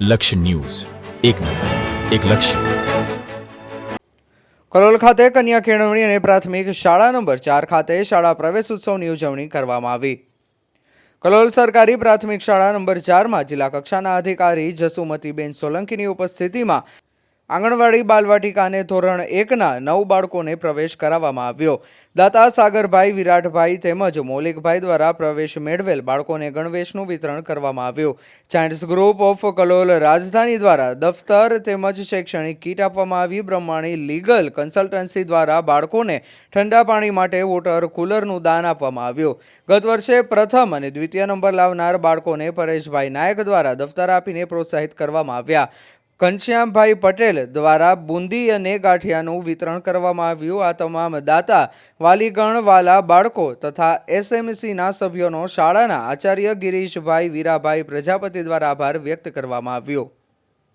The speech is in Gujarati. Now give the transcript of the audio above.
લક્ષ્ય ન્યૂઝ. એક નજર, એક લક્ષ્ય. કલોલ ખાતે કન્યા કેળવણી અને પ્રાથમિક શાળા નંબર ચાર ખાતે શાળા પ્રવેશ ઉત્સવની ઉજવણી કરવામાં આવી. કલોલ સરકારી પ્રાથમિક શાળા નંબર ચારમાં જિલ્લા કક્ષાના અધિકારી જસુમતીબેન સોલંકીની ઉપસ્થિતિમાં આંગણવાડી બાલવાટિકાને ધોરણ એકના નવ બાળકોને પ્રવેશ કરાવવામાં આવ્યો. દાતા સાગરભાઈ, વિરાટભાઈ તેમજ મૌલિકભાઈ દ્વારા પ્રવેશ મેળવેલ બાળકોને ગણવેશનું વિતરણ કરવામાં આવ્યું. Childs group of Kalol Rajdhani દ્વારા દફતર તેમજ શૈક્ષણિક કીટ આપવામાં આવી. બ્રહ્માણી લીગલ કન્સલ્ટન્સી દ્વારા બાળકોને ઠંડા પાણી માટે વોટર કુલરનું દાન આપવામાં આવ્યું. ગત વર્ષે પ્રથમ અને દ્વિતીય નંબર લાવનાર બાળકોને પરેશભાઈ નાયક દ્વારા દફતર આપીને પ્રોત્સાહિત કરવામાં આવ્યા. ઘનશ્યામભાઈ પટેલ દ્વારા બુંદી અને ગાંઠિયાનું વિતરણ કરવામાં આવ્યું. આ તમામ દાતા, વાલીગણવાલા બાળકો તથા એસએમસીના સભ્યોનો શાળાના આચાર્ય ગિરીશભાઈ વીરાભાઈ પ્રજાપતિ દ્વારા આભાર વ્યક્ત કરવામાં આવ્યો.